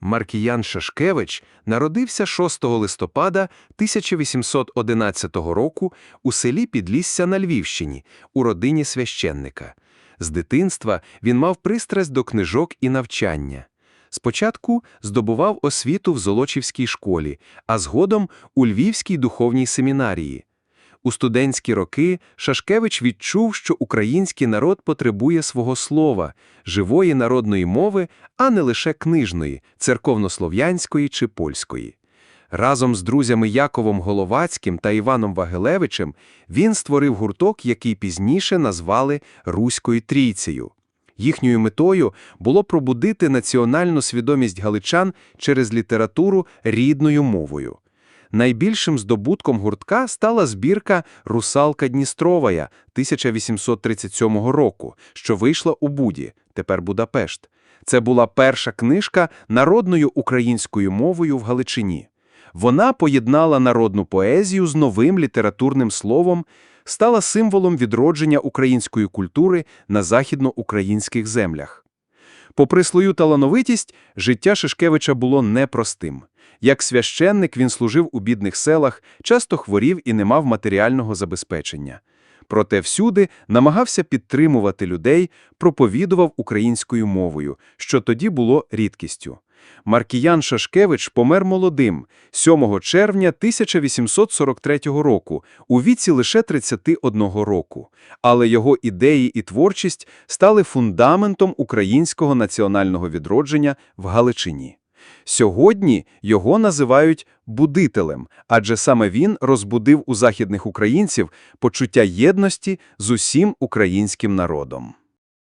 Маркіян Шашкевич народився 6 листопада 1811 року у селі Підлісся на Львівщині, у родині священника. З дитинства він мав пристрасть до книжок і навчання. Спочатку здобував освіту в Золочівській школі, а згодом у Львівській духовній семінарії. У студентські роки Шашкевич відчув, що український народ потребує свого слова, живої народної мови, а не лише книжної, церковнослов'янської чи польської. Разом з друзями Яковом Головацьким та Іваном Вагелевичем він створив гурток, який пізніше назвали Руською Трійцею. Їхньою метою було пробудити національну свідомість галичан через літературу рідною мовою. Найбільшим здобутком гуртка стала збірка «Русалка Дністровая» 1837 року, що вийшла у Буді, тепер Будапешт. Це була перша книжка народною українською мовою в Галичині. Вона поєднала народну поезію з новим літературним словом, стала символом відродження української культури на західноукраїнських землях. Попри свою талановитість, життя Шишкевича було непростим. Як священник він служив у бідних селах, часто хворів і не мав матеріального забезпечення. Проте всюди намагався підтримувати людей, проповідував українською мовою, що тоді було рідкістю. Маркіян Шашкевич помер молодим 7 червня 1843 року, у віці лише 31 року, але його ідеї і творчість стали фундаментом українського національного відродження в Галичині. Сьогодні його називають будителем, адже саме він розбудив у західних українців почуття єдності з усім українським народом.